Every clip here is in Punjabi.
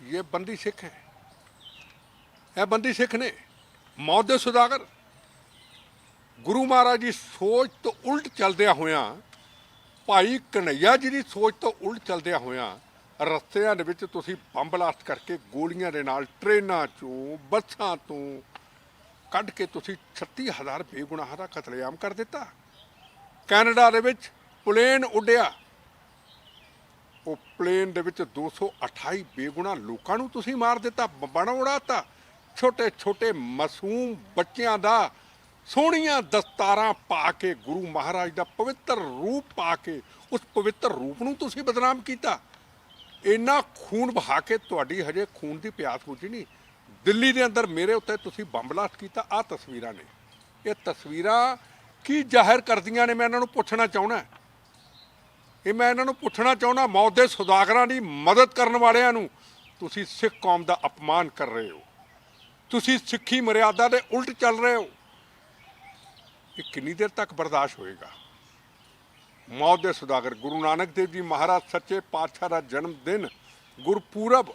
ਇਹ ਬੰਦੀ ਸਿੱਖ ਹੈ ਇਹ ਬੰਦੀ ਸਿੱਖ ਨੇ ਮੌਤ ਦੇ ਸੁਦਾਗਰ ਗੁਰੂ ਮਹਾਰਾਜ ਦੀ ਸੋਚ ਤੋਂ ਉਲਟ ਚੱਲਦਿਆਂ ਹੋਇਆਂ ਭਾਈ ਕਨਈਆ ਜੀ ਦੀ ਸੋਚ ਤੋਂ ਉਲਟ ਚੱਲਦਿਆਂ ਹੋਇਆਂ ਰਸਤਿਆਂ ਦੇ ਵਿੱਚ ਤੁਸੀਂ ਬੰਬ ਬਲਾਸਟ ਕਰਕੇ ਗੋਲੀਆਂ ਦੇ ਨਾਲ ਟ੍ਰੇਨਾਂ ਚੋਂ ਬੱਸਾਂ ਤੋਂ ਕੱਢ ਕੇ ਤੁਸੀਂ 36000 ਬੇਗੁਨਾਹਾਂ ਦਾ ਕਤਲੇਆਮ ਕਰ ਦਿੱਤਾ ਕੈਨੇਡਾ ਦੇ ਵਿੱਚ ਪਲੇਨ ਉੱਡਿਆ ਉਹ ਪਲੇਨ ਦੇ ਵਿੱਚ 228 ਬੇਗੁਨਾਹ ਲੋਕਾਂ ਨੂੰ ਤੁਸੀਂ ਮਾਰ ਦਿੱਤਾ ਬੰਬਾਂ ਉਡਾਤਾ ਛੋਟੇ ਛੋਟੇ ਮਾਸੂਮ ਬੱਚਿਆਂ ਦਾ ਸੋਹਣੀਆਂ ਦਸਤਾਰਾਂ ਪਾ ਕੇ, ਗੁਰੂ ਮਹਾਰਾਜ ਦਾ ਪਵਿੱਤਰ ਰੂਪ ਪਾ ਕੇ, ਉਸ ਪਵਿੱਤਰ ਰੂਪ ਨੂੰ ਤੁਸੀਂ ਬਦਨਾਮ ਕੀਤਾ। ਇੰਨਾ ਖੂਨ ਵਹਾ ਕੇ ਤੁਹਾਡੀ ਹਜੇ ਖੂਨ ਦੀ ਪਿਆਸ ਬੁਝੀ ਨਹੀਂ। ਦਿੱਲੀ ਦੇ ਅੰਦਰ ਮੇਰੇ ਉੱਤੇ ਤੁਸੀਂ ਬੰਬ ਬਲਾਸਟ ਕੀਤਾ ਆ ਤਸਵੀਰਾਂ ਨੇ। ਇਹ ਤਸਵੀਰਾਂ ਕੀ ਜ਼ਾਹਿਰ ਕਰਦੀਆਂ ਨੇ, ਮੈਂ ਇਹਨਾਂ ਨੂੰ ਪੁੱਛਣਾ ਚਾਹੁੰਦਾ। ਇਹ ਮੈਂ ਇਹਨਾਂ ਨੂੰ ਪੁੱਛਣਾ ਚਾਹੁੰਦਾ, ਮੌਤ ਦੇ ਸੁਦਾਗਰਾਂ ਦੀ ਮਦਦ ਕਰਨ ਵਾਲਿਆਂ ਨੂੰ ਤੁਸੀਂ ਸਿੱਖ ਕੌਮ ਦਾ ਅਪਮਾਨ ਕਰ ਰਹੇ ਹੋ। ਤੁਸੀਂ ਸਿੱਖੀ ਮਰਿਆਦਾ ਦੇ ਉਲਟ ਚੱਲ ਰਹੇ ਹੋ। ਇਹ ਕਿੰਨੀ ਦੇਰ ਤੱਕ ਬਰਦਾਸ਼ਤ ਹੋਏਗਾ? ਮੌਤ ਦੇ ਸੁਦਾਗਰ ਗੁਰੂ ਨਾਨਕ ਦੇਵ ਜੀ ਮਹਾਰਾਜ ਸੱਚੇ ਪਾਤਸ਼ਾਹ ਦਾ ਜਨਮ ਦਿਨ ਗੁਰਪੂਰਬ,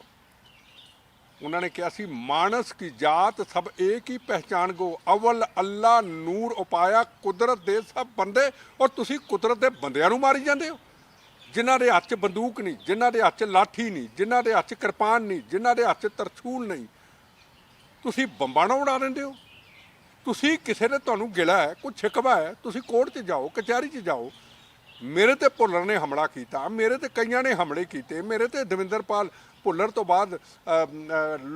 ਉਹਨਾਂ ਨੇ ਕਿਹਾ ਸੀ, ਮਾਨਸ ਕੀ ਜਾਤ ਸਭ ਏਕ ਹੀ ਪਹਿਚਾਨ ਗੋ ਅਵਲ ਅੱਲਾ ਨੂਰ ਉਪਾਇਆ, ਕੁਦਰਤ ਦੇ ਸਭ ਬੰਦੇ ਔਰ ਤੁਸੀਂ ਕੁਦਰਤ ਦੇ ਬੰਦਿਆਂ ਨੂੰ ਮਾਰੀ ਜਾਂਦੇ ਹੋ। ਜਿਨ੍ਹਾਂ ਦੇ ਹੱਥ 'ਚ ਬੰਦੂਕ ਨਹੀਂ ਜਿਨ੍ਹਾਂ ਦੇ ਹੱਥ 'ਚ ਲਾਠੀ ਨਹੀਂ ਜਿਨ੍ਹਾਂ ਦੇ ਹੱਥ 'ਚ ਕਿਰਪਾਨ ਨਹੀਂ ਜਿਨ੍ਹਾਂ ਦੇ ਹੱਥ 'ਚ ਤਰਛੂਲ ਨਹੀਂ ਤੁਸੀਂ ਬੰਬਾਂ ਨਾਲ ਉਡਾ ਦਿੰਦੇ ਹੋ? ਤੁਸੀਂ ਕਿਸੇ ਨੇ ਤੁਹਾਨੂੰ ਗਿਲਾ ਹੈ ਕੋਈ ਛਿਕਵਾ ਹੈ ਤੁਸੀਂ ਕੋਰਟ 'ਚ ਜਾਓ ਕਚਹਿਰੀ 'ਚ ਜਾਓ। ਮੇਰੇ ਤੇ ਭੁੱਲਰ ਨੇ ਹਮਲਾ ਕੀਤਾ ਮੇਰੇ ਤੇ ਕਈਆਂ ਨੇ ਹਮਲੇ ਕੀਤੇ ਮੇਰੇ ਤੇ ਦਵਿੰਦਰਪਾਲ ਭੁੱਲਰ ਤੋਂ ਬਾਅਦ ਅਮ,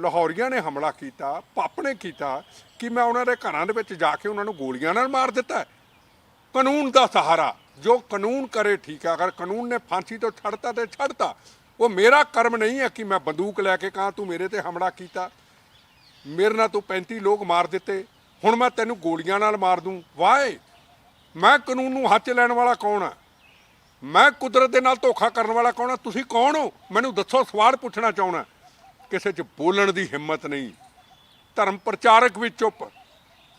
ਲਾਹੌਰੀਆਂ ਨੇ ਹਮਲਾ ਕੀਤਾ ਪੱਪ ਨੇ ਕੀਤਾ ਕਿ ਮੈਂ ਉਹਨਾਂ ਦੇ ਘਰਾਂ ਦੇ ਵਿੱਚ ਜਾ ਕੇ ਉਹਨਾਂ ਨੂੰ ਗੋਲੀਆਂ ਨਾਲ ਮਾਰ ਦਿੱਤਾ ਕਾਨੂੰਨ ਦਾ ਸਹਾਰਾ ਜੋ ਕਾਨੂੰਨ ਕਰੇ ਠੀਕ ਹੈ ਅਗਰ ਕਾਨੂੰਨ ਨੇ ਫਾਂਸੀ ਤੋਂ ਛੱਡਤਾ ਤੇ ਛੱਡਤਾ, ਉਹ ਮੇਰਾ ਕਰਮ ਨਹੀਂ ਹੈ ਕਿ ਮੈਂ ਬੰਦੂਕ ਲੈ ਕੇ ਕਹਾਂ, ਤੂੰ ਮੇਰੇ ਤੇ ਹਮਲਾ ਕੀਤਾ। ਮੇਰੇ ਨਾਲ ਤੂੰ 35 ਲੋਕ ਮਾਰ ਦਿੱਤੇ, ਹੁਣ ਮੈਂ ਤੈਨੂੰ ਗੋਲੀਆਂ ਨਾਲ ਮਾਰ ਦੂੰ। ਵਾਏ, ਮੈਂ ਕਾਨੂੰਨ ਨੂੰ ਹੱਥ ਲੈਣ ਵਾਲਾ ਕੌਣ ਆ? ਮੈਂ ਕੁਦਰਤ ਦੇ ਨਾਲ ਧੋਖਾ ਕਰਨ ਵਾਲਾ ਕੌਣ ਆ? ਤੁਸੀਂ ਕੌਣ ਹੋ? ਮੈਨੂੰ ਦੱਸੋ, ਸਵਾਲ ਪੁੱਛਣਾ ਚਾਹੁੰਦਾ। ਕਿਸੇ 'ਚ ਬੋਲਣ ਦੀ ਹਿੰਮਤ ਨਹੀਂ। ਧਰਮ ਪ੍ਰਚਾਰਕ ਵੀ ਚੁੱਪ।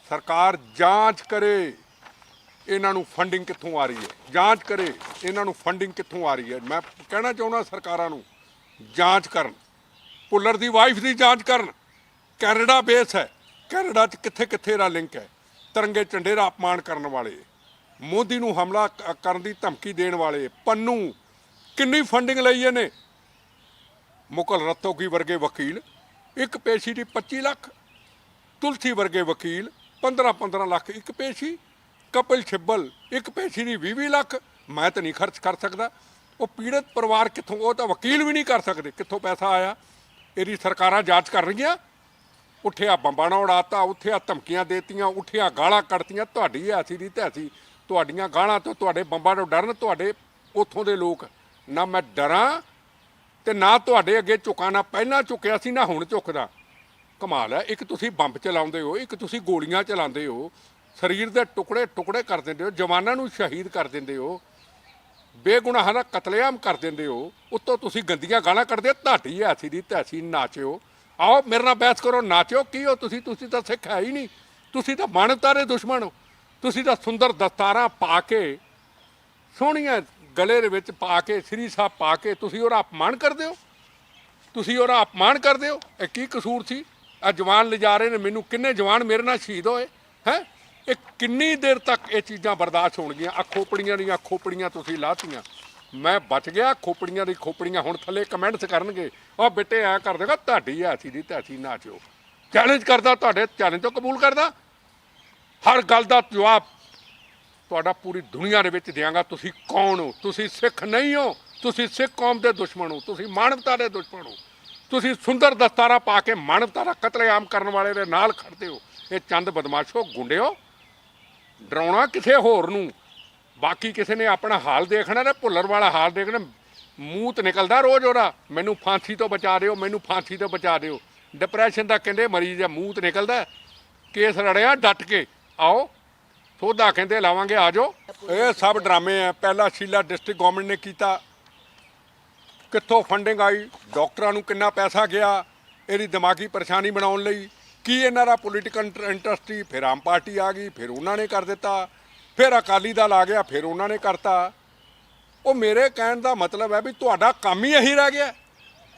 ਸਰਕਾਰ ਜਾਂਚ ਕਰੇ। ਇਹਨਾਂ ਨੂੰ ਫੰਡਿੰਗ ਕਿੱਥੋਂ ਆ ਰਹੀ ਹੈ? ਜਾਂਚ ਕਰੇ, ਇਹਨਾਂ ਨੂੰ ਫੰਡਿੰਗ ਕਿੱਥੋਂ ਆ ਰਹੀ ਹੈ? ਮੈਂ ਕਹਿਣਾ ਚਾਹੁੰਦਾ ਸਰਕਾਰਾਂ ਨੂੰ, ਜਾਂਚ ਕਰਨ। ਭੁੱਲਰ ਦੀ ਵਾਈਫ ਦੀ ਜਾਂਚ ਕਰਨ। ਕੈਨੇਡਾ ਬੇਸ ਹੈ। ਕੈਨੇਡਾ 'ਚ ਕਿੱਥੇ ਕਿੱਥੇ ਦਾ ਲਿੰਕ ਹੈ? ਤਿਰੰਗੇ ਝੰਡੇ ਦਾ ਅਪਮਾਨ ਕਰਨ ਵਾਲੇ। ਮੋਦੀ ਨੂੰ ਹਮਲਾ ਕ- ਕਰਨ ਦੀ ਧਮਕੀ ਦੇਣ ਵਾਲੇ। ਪੰਨੂ, ਕਿੰਨੀ ਫੰਡਿੰਗ ਲਈ ਇਹਨੇ? ਮੁਕਲ ਰਤੋਗੀ ਵਰਗੇ ਵਕੀਲ, ਇੱਕ ਪੇਸ਼ੀ ਦੀ 25 ਲੱਖ। ਤੁਲਸੀ ਵਰਗੇ ਵਕੀਲ 15 15 ਲੱਖ ਇੱਕ ਪੇਸ਼ੀ। ਕਪਿਲ ਛਿੱਬਲ, ਇੱਕ ਪੇਸ਼ੀ ਦੀ 20 20 ਲੱਖ, ਮੈਂ ਤਾਂ ਨਹੀਂ ਖਰਚ ਕਰ ਸਕਦਾ। ਉਹ ਪੀੜਤ ਪਰਿਵਾਰ ਕਿੱਥੋਂ, ਉਹ ਤਾਂ ਵਕੀਲ ਵੀ ਨਹੀਂ ਕਰ ਸਕਦੇ, ਕਿੱਥੋਂ ਪੈਸਾ ਆਇਆ। ਇਹਦੀ ਸਰਕਾਰਾਂ ਜਾਂਚ ਕਰ ਰਹੀਆਂ। ਉੱਠਿਆ ਬੰਬਾਂ ਨਾਲ ਉਡਾਤਾ, ਉੱਠਿਆ ਧਮਕੀਆਂ ਦੇਤੀਆਂ, ਉੱਠਿਆ ਗਾਲਾਂ ਕੱਢਤੀਆਂ। ਤੁਹਾਡੀ ਐਸੀ ਦੀ ਤੈਸੀ, ਤੁਹਾਡੀਆਂ ਗਾਲਾਂ ਤੋਂ ਤੁਹਾਡੇ ਬੰਬਾਂ ਤੋਂ ਡਰਨ, ਤੁਹਾਡੇ ਉੱਥੋਂ ਦੇ ਲੋਕ। ਨਾ ਮੈਂ ਡਰਾਂ ਤੇ ਨਾ ਤੁਹਾਡੇ ਅੱਗੇ ਝੁਕਾਂ ਨਾ ਪਹਿਲਾਂ ਝੁਕਿਆ ਸੀ, ਨਾ ਹੁਣ ਝੁਕਦਾ। ਕਮਾਲ ਹੈ, ਇੱਕ ਤੁਸੀਂ ਬੰਬ ਚਲਾਉਂਦੇ ਹੋ, ਇੱਕ ਤੁਸੀਂ ਗੋਲੀਆਂ ਚਲਾਉਂਦੇ ਹੋ। ਸਰੀਰ ਦੇ ਟੁਕੜੇ ਟੁਕੜੇ ਕਰ ਦਿੰਦੇ ਹੋ, ਜਵਾਨਾਂ ਨੂੰ ਸ਼ਹੀਦ ਕਰ ਦਿੰਦੇ ਹੋ, ਬੇਗੁਨਾਹਾਂ ਦਾ ਕਤਲੇਆਮ ਕਰ ਦਿੰਦੇ ਹੋ, ਉੱਤੋਂ ਤੁਸੀਂ ਗੰਦੀਆਂ ਗਾਲਾਂ ਕੱਢਦੇ ਹੋ ਤੁਹਾਡੀ ਐਸੀ ਦੀ ਤੈਸੀ ਨਾਚਿਓ। ਆਓ ਮੇਰੇ ਨਾਲ ਬਹਿਸ ਕਰੋ, ਨਾਚਿਓ, ਕੀ ਹੋ ਤੁਸੀਂ? ਤੁਸੀਂ ਤਾਂ ਸਿੱਖ ਹੈ ਹੀ ਨਹੀਂ। ਤੁਸੀਂ ਤਾਂ ਮਾਨਵਤਾ ਦੇ ਦੁਸ਼ਮਣ ਹੋ। ਤੁਸੀਂ ਤਾਂ ਸੁੰਦਰ ਦਸਤਾਰਾਂ ਪਾ ਕੇ, ਸੋਹਣੀਆਂ ਗਲੇ ਦੇ ਵਿੱਚ ਪਾ ਕੇ, ਸ੍ਰੀ ਸਾਹਿਬ ਪਾ ਕੇ ਤੁਸੀਂ ਉਹਦਾ ਅਪਮਾਨ ਕਰਦੇ ਹੋ? ਤੁਸੀਂ ਉਹਦਾ ਅਪਮਾਨ ਕਰਦੇ ਹੋ? ਇਹ ਕੀ ਕਸੂਰ ਸੀ? ਆ ਜਵਾਨ ਲਿਜਾ ਰਹੇ ਨੇ ਮੈਨੂੰ, ਕਿੰਨੇ ਜਵਾਨ ਮੇਰੇ ਨਾਲ ਸ਼ਹੀਦ ਹੋਏ, ਹੈ? ਇਹ ਕਿੰਨੀ ਦੇਰ ਤੱਕ ਇਹ ਚੀਜ਼ਾਂ ਬਰਦਾਸ਼ਤ ਹੋਣਗੀਆਂ? ਆ ਖੋਪੜੀਆਂ ਦੀਆਂ ਖੋਪੜੀਆਂ ਤੁਸੀਂ ਲਾਤੀਆਂ। ਮੈਂ ਬਚ ਗਿਆ, ਖੋਪੜੀਆਂ ਦੀ ਖੋਪੜੀਆਂ ਹੁਣ ਥੱਲੇ ਕਮੈਂਟਸ ਕਰਨਗੇ। ਉਹ ਬੇਟੇ ਐ ਕਰ ਦੇਗਾ ਤੁਹਾਡੀ ਐਸੀ ਦੀ ਤੈਸੀ ਨਾਚੋ। ਚੈਲੰਜ ਕਰਦਾ, ਤੁਹਾਡੇ ਚੈਲੰਜ ਤੋਂ ਕਬੂਲ ਕਰਦਾ। ਹਰ ਗੱਲ ਦਾ ਜਵਾਬ ਤੁਹਾਡਾ ਪੂਰੀ ਦੁਨੀਆ ਦੇ ਵਿੱਚ ਦਿਆਂਗਾ। ਤੁਸੀਂ ਕੌਣ ਹੋ? ਤੁਸੀਂ ਸਿੱਖ ਨਹੀਂ ਹੋ। ਤੁਸੀਂ ਸਿੱਖ ਕੌਮ ਦੇ ਦੁਸ਼ਮਣ ਹੋ। ਤੁਸੀਂ ਮਾਨਵਤਾ ਦੇ ਦੁਸ਼ਮਣ ਹੋ। ਤੁਸੀਂ ਸੁੰਦਰ ਦਸਤਾਰਾ ਪਾ ਕੇ ਮਾਨਵਤਾ ਦਾ ਕਤਲੇਆਮ ਕਰਨ ਵਾਲੇ ਦੇ ਨਾਲ ਖੜਦੇ ਹੋ। ਇਹ ਚੰਦ ਬਦਮਾਸ਼ੋ ਗੁੰਡਿਓ ਡਰਾਉਣਾ ਕਿਸੇ ਹੋਰ ਨੂੰ। ਬਾਕੀ ਕਿਸੇ ਨੇ ਆਪਣਾ ਹਾਲ ਦੇਖਣਾ ਤੇ ਭੁੱਲਰ ਵਾਲਾ ਹਾਲ ਦੇਖਣਾ। ਮੂੰਹ ਤੇ ਨਿਕਲਦਾ ਰੋਜ਼ ਉਹਦਾ। ਮੈਨੂੰ ਫਾਂਸੀ ਤੋਂ ਬਚਾ ਦਿਓ, ਮੈਨੂੰ ਫਾਂਸੀ ਤੋਂ ਬਚਾ ਦਿਓ। ਡਿਪਰੈਸ਼ਨ ਦਾ ਕਹਿੰਦੇ ਮਰੀਜ਼ ਦਾ ਮੂੰਹ ਤੇ ਨਿਕਲਦਾ। ਕੇਸ ਰੜਿਆ ਡਟ ਕੇ। ਆਓ, ਸੋਧਾ ਕਹਿੰਦੇ ਲਾਵਾਂਗੇ, ਆ ਜਾਓ। ਇਹ ਸਭ ਡਰਾਮੇ ਆ। ਪਹਿਲਾ ਸ਼ੀਲਾ ਡਿਸਟ੍ਰਿਕਟ ਗਵਰਨਮੈਂਟ ਨੇ ਕੀਤਾ। ਕਿੱਥੋਂ ਫੰਡਿੰਗ ਆਈ? ਡਾਕਟਰਾਂ ਨੂੰ ਕਿੰਨਾ ਪੈਸਾ ਗਿਆ? ਇਹਦੀ ਦਿਮਾਗੀ ਪਰੇਸ਼ਾਨੀ ਬਣਾਉਣ ਲਈ। ਕੀ ਇਹਨਾਂ ਦਾ ਪੋਲੀਟੀਕਲ ਇੰਟਰਸਟ ਸੀ? ਫਿਰ ਆਮ ਪਾਰਟੀ ਆ ਗਈ, ਫਿਰ ਉਹਨਾਂ ਨੇ ਕਰ ਦਿੱਤਾ। ਫਿਰ ਅਕਾਲੀ ਦਲ ਆ ਗਿਆ, ਫਿਰ ਉਹਨਾਂ ਨੇ ਕਰਤਾ। ਉਹ ਮੇਰੇ ਕਹਿਣ ਦਾ ਮਤਲਬ ਹੈ ਵੀ ਤੁਹਾਡਾ ਕੰਮ ਹੀ ਇਹੀ ਰਹਿ ਗਿਆ।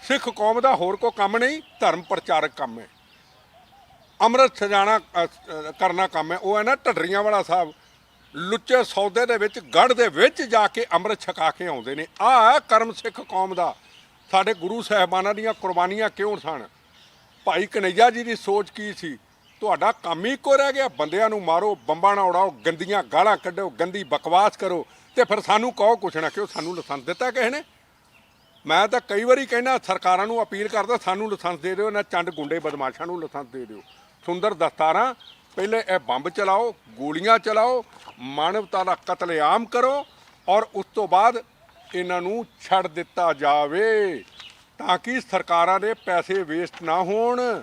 ਸਿੱਖ ਕੌਮ ਦਾ ਹੋਰ ਕੋਈ ਕੰਮ ਨਹੀਂ, ਧਰਮ ਪ੍ਰਚਾਰਕ ਕੰਮ ਹੈ। ਅੰਮ੍ਰਿਤ ਸਜਾਣਾ ਕਰਨਾ ਕੰਮ ਹੈ। ਉਹ ਹੈ ਨਾ ਢੱਡਰੀਆਂ ਵਾਲਾ ਸਾਹਿਬ। ਲੁੱਚੇ ਸੌਦੇ ਦੇ ਵਿੱਚ ਗੜ ਦੇ ਵਿੱਚ ਜਾ ਕੇ ਅੰਮ੍ਰਿਤ ਛਕਾ ਕੇ ਆਉਂਦੇ ਨੇ। ਆਹ ਕਰਮ ਸਿੱਖ ਕੌਮ ਦਾ। ਸਾਡੇ ਗੁਰੂ ਸਾਹਿਬਾਨਾਂ ਦੀਆਂ ਕੁਰਬਾਨੀਆਂ ਕਿਉਂ ਸਨ? ਭਾਈ ਕਨਈਆ ਜੀ ਦੀ ਸੋਚ ਕੀ ਸੀ? ਤੁਹਾਡਾ ਕੰਮ ਹੀ ਇੱਕੋ ਰਹਿ ਗਿਆ। ਬੰਦਿਆਂ ਨੂੰ ਮਾਰੋ, ਬੰਬਾਂ ਨਾਲ ਉਡਾਓ, ਗੰਦੀਆਂ ਗਾਲਾਂ ਕੱਢੋ, ਗੰਦੀ ਬਕਵਾਸ ਕਰੋ ਤੇ ਫਿਰ ਸਾਨੂੰ ਕਹੋ ਕੁਛ ਨਾ ਕਿਉਂ, ਸਾਨੂੰ ਲਾਇਸੈਂਸ ਦਿੱਤਾ ਕਿਸੇ ਨੇ? ਮੈਂ ਤਾਂ ਕਈ ਵਾਰੀ ਕਹਿੰਦਾ, ਸਰਕਾਰਾਂ ਨੂੰ ਅਪੀਲ ਕਰਦਾ, ਸਾਨੂੰ ਲਾਇਸੈਂਸ ਦੇ ਦਿਓ, ਨਾ ਚੰਡ ਗੁੰਡੇ ਬਦਮਾਸ਼ਾਂ ਨੂੰ ਲਾਇਸੈਂਸ ਦੇ ਦਿਓ। ਸੁੰਦਰ ਦਸਤਾਰਾਂ, ਪਹਿਲੇ ਇਹ ਬੰਬ ਚਲਾਓ, ਗੋਲੀਆਂ ਚਲਾਓ, ਮਾਨਵਤਾ ਦਾ ਕਤਲੇਆਮ ਕਰੋ ਔਰ ਉਸ ਤੋਂ ਬਾਅਦ ਇਹਨਾਂ ਨੂੰ ਛੱਡ ਦਿੱਤਾ ਜਾਵੇ। ਤਾਂ ਕਿ ਸਰਕਾਰਾਂ ਦੇ ਪੈਸੇ ਵੇਸਟ ਨਾ ਹੋਣ।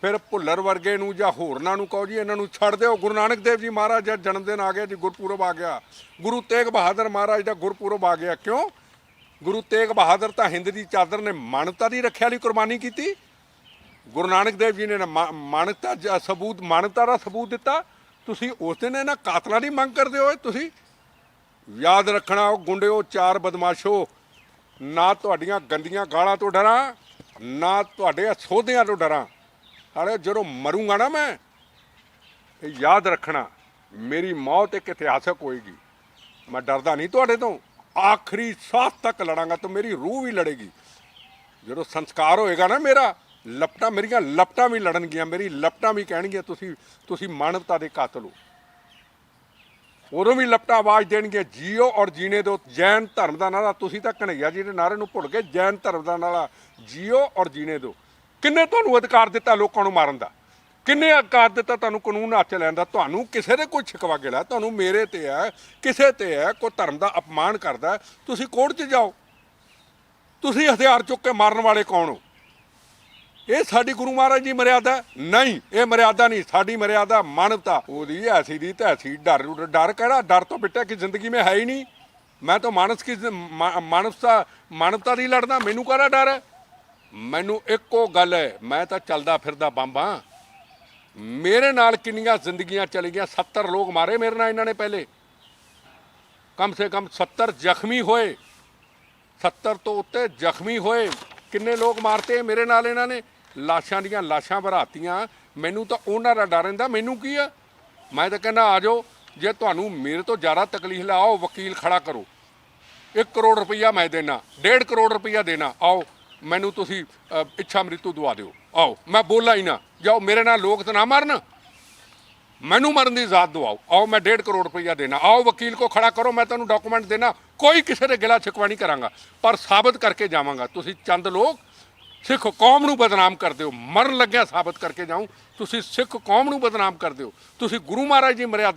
ਫਿਰ ਭੁੱਲਰ ਵਰਗੇ ਨੂੰ ਜਾਂ ਹੋਰਨਾਂ ਨੂੰ ਕਹੋ ਜੀ, ਇਹਨਾਂ ਨੂੰ ਛੱਡ ਦਿਓ। ਗੁਰੂ ਨਾਨਕ ਦੇਵ ਜੀ ਮਹਾਰਾਜ ਦਾ ਜਨਮ ਦਿਨ ਆ ਗਿਆ ਜੀ, ਗੁਰਪੁਰਬ ਆ ਗਿਆ। ਗੁਰੂ ਤੇਗ ਬਹਾਦਰ ਮਹਾਰਾਜ ਦਾ ਗੁਰਪੁਰਬ ਆ ਗਿਆ। ਕਿਉਂ? ਗੁਰੂ ਤੇਗ ਬਹਾਦਰ ਤਾਂ ਹਿੰਦ ਦੀ ਚਾਦਰ ਨੇ ਮਾਨਵਤਾ ਦੀ ਰੱਖਿਆ ਲਈ ਕੁਰਬਾਨੀ ਕੀਤੀ। ਗੁਰੂ ਨਾਨਕ ਦੇਵ ਜੀ ਨੇ ਮਾ- ਮਾਨਵਤਾ ਜ- ਸਬੂਤ ਮਾਨਵਤਾ ਦਾ ਸਬੂਤ ਦਿੱਤਾ। ਤੁਸੀਂ ਉਸ ਦਿਨ ਇਹਨਾਂ ਕਾਤਲਾਂ ਦੀ ਮੰਗ ਕਰਦੇ ਹੋ ਤੁਸੀਂ। ਯਾਦ ਰੱਖਣਾ ਉਹ ਗੁੰਡਿਓ, ਚਾਰ ਬਦਮਾਸ਼ੋ। ਨਾ ਤੁਹਾਡੀਆਂ ਗੰਦੀਆਂ ਗਾਲਾਂ ਤੋਂ ਡਰਾਂ, ਨਾ ਤੁਹਾਡੇ ਸੋਧਿਆਂ ਤੋਂ ਡਰਾਂ। ਹਾਲੇ ਜਦੋਂ ਮਰੂੰਗਾ ਨਾ ਮੈਂ, ਇਹ ਯਾਦ ਰੱਖਣਾ, ਮੇਰੀ ਮੌਤ ਇੱਕ ਇਤਿਹਾਸਕ ਹੋਏਗੀ। ਮੈਂ ਡਰਦਾ ਨਹੀਂ ਤੁਹਾਡੇ ਤੋਂ। ਆਖਰੀ ਸਾਹ ਤੱਕ ਲੜਾਂਗਾ ਤਾਂ ਮੇਰੀ ਰੂਹ ਵੀ ਲੜੇਗੀ। ਜਦੋਂ ਸੰਸਕਾਰ ਹੋਏਗਾ ਨਾ ਮੇਰਾ, ਲਪਟਾਂ ਮੇਰੀਆਂ ਲਪਟਾਂ ਵੀ ਲੜਨਗੀਆਂ, ਮੇਰੀ ਲਪਟਾਂ ਵੀ ਕਹਿਣਗੀਆਂ, ਤੁਸੀਂ ਤੁਸੀਂ ਮਾਨਵਤਾ ਦੇ ਕਾਤਲ ਹੋ। ਉਦੋਂ ਵੀ ਲਪਟਾ ਆਵਾਜ਼ ਦੇਣਗੇ, ਜੀਓ ਔਰ ਜੀਣੇ ਦੋ ਜੈਨ ਧਰਮ ਦਾ ਨਾਰਾ ਤੁਸੀਂ ਤਾਂ ਕਨਈਆ ਜੀ ਦੇ ਨਾਰੇ ਨੂੰ ਭੁੱਲ ਗਏ, ਜੈਨ ਧਰਮ ਦਾ ਨਾਰਾ ਜੀਓ ਔਰ ਜੀਣੇ ਦੋ ਕਿੰਨੇ ਤੁਹਾਨੂੰ ਅਧਿਕਾਰ ਦਿੱਤਾ ਲੋਕਾਂ ਨੂੰ ਮਾਰਨ ਦਾ? ਕਿੰਨੇ ਅਧਿਕਾਰ ਦਿੱਤਾ ਤੁਹਾਨੂੰ ਕਾਨੂੰਨ ਹੱਥ ਲੈਣ ਦਾ? ਤੁਹਾਨੂੰ ਕਿਸੇ ਦੇ ਕੋਈ ਛਿਕਵਾ ਗਿਲਾ, ਤੁਹਾਨੂੰ ਮੇਰੇ ਤੇ ਹੈ, ਕਿਸੇ ਤੇ ਹੈ, ਕੋਈ ਧਰਮ ਦਾ ਅਪਮਾਨ ਕਰਦਾ ਤੁਸੀਂ ਕੋਰਟ 'ਚ ਜਾਓ। ਤੁਸੀਂ ਹਥਿਆਰ ਚੁੱਕ ਕੇ ਮਾਰਨ ਵਾਲੇ ਕੌਣ ਹੋ? ਇਹ ਸਾਡੀ ਗੁਰੂ ਮਹਾਰਾਜ ਦੀ ਮਰਿਆਦਾ? ਨਹੀਂ, ਇਹ ਮਰਿਆਦਾ ਨਹੀਂ, ਸਾਡੀ ਮਰਿਆਦਾ ਮਾਨਵਤਾ। ਉਹਦੀ ਐਸੀ ਦੀ ਤੈਸੀ ਡਰ ਡਰ ਕਿਹੜਾ? ਡਰ ਤੋਂ ਬਿਟਾ ਕਿ ਜ਼ਿੰਦਗੀ में ਹੈ ਹੀ ਨਹੀਂ। ਮੈਂ ਤਾਂ ਮਾਨਸ ਕੀ ਮਾਨਵਤਾ ਮਾਨਵਤਾ ਦੀ ਲੜਦਾ, ਮੈਨੂੰ ਕਾਹਦਾ ਡਰ ਹੈ? ਮੈਨੂੰ ਇੱਕੋ ਗੱਲ ਹੈ, ਮੈਂ ਤਾਂ ਚੱਲਦਾ ਫਿਰਦਾ ਬੰਬਾਂ। ਮੇਰੇ ਨਾਲ ਕਿੰਨੀਆਂ ਜ਼ਿੰਦਗੀਆਂ ਚਲੀ ਗਈਆਂ 70 ਲੋਕ ਮਾਰੇ ਮੇਰੇ ਨਾਲ ਇਹਨਾਂ ਨੇ ਪਹਿਲੇ। ਕਮ ਸੇ ਕਮ 70 ਜ਼ਖਮੀ ਹੋਏ। 70 ਤੋਂ ਉੱਤੇ ਜ਼ਖਮੀ ਹੋਏ। ਕਿੰਨੇ ਲੋਕ ਮਾਰਤੇ ਮੇਰੇ ਨਾਲ ਇਹਨਾਂ ਨੇ। ਲਾਸ਼ਾਂ ਦੀਆਂ ਲਾਸ਼ਾਂ ਭਰਾਤੀਆਂ। ਮੈਨੂੰ ਤਾਂ ਉਹਨਾਂ ਦਾ ਡਰ ਰਹਿੰਦਾ, ਮੈਨੂੰ ਕੀ ਆ? ਮੈਂ ਤਾਂ ਕਹਿੰਦਾ, ਆ ਜਾਓ, ਜੇ ਤੁਹਾਨੂੰ ਮੇਰੇ ਤੋਂ ਜ਼ਿਆਦਾ ਤਕਲੀਫ ਹੈ ਆਓ ਵਕੀਲ ਖੜਾ ਕਰੋ। 1 ਕਰੋੜ ਰੁਪਈਆ ਮੈਂ ਦੇਣਾ 1.5 ਕਰੋੜ ਰੁਪਈਆ ਦੇਣਾ, ਆਓ, ਮੈਨੂੰ ਤੁਸੀਂ ਇੱਛਾ ਮ੍ਰਿਤੂ ਦਵਾ ਦਿਓ। ਆਓ, ਮੈਂ ਬੋਲਾਂ ਹੀ ਨਾ, ਜਾਓ, ਮੇਰੇ ਨਾਲ ਲੋਕ ਤਾਂ ਨਾ ਮਰਨ। ਮੈਨੂੰ ਮਰਨ ਦੀ ਇਜਾਜ਼ਤ ਦਿਵਾਓ। ਆਓ, ਮੈਂ 1.5 ਕਰੋੜ ਰੁਪਈਆ ਦੇਣਾ। ਆਓ, ਵਕੀਲ ਕੋ ਖੜਾ ਕਰੋ, ਮੈਂ ਤੁਹਾਨੂੰ ਡਾਕੂਮੈਂਟ ਦੇਣਾ। ਕੋਈ ਕਿਸੇ ਦੇ ਗਿਲਾ ਛਕਵਾ ਨਹੀਂ ਕਰਾਂਗਾ। ਪਰ ਸਾਬਤ ਕਰਕੇ ਜਾਵਾਂਗਾ। ਤੁਸੀਂ ਚੰਦ ਲੋਕ, ਸਿੱਖ ਕੌਮ ਨੂੰ ਬਦਨਾਮ ਕਰਦੇ ਹੋ ਮਰਨ ਲੱਗਿਆ ਸਾਬਤ ਕਰਕੇ ਜਾਊਂ। ਤੁਸੀਂ ਸਿੱਖ ਕੌਮ ਨੂੰ ਬਦਨਾਮ ਕਰਦੇ ਹੋ ਤੁਸੀਂ ਗੁਰੂ ਮਹਾਰਾਜ ਦੀ ਮਰਿਆਦਾ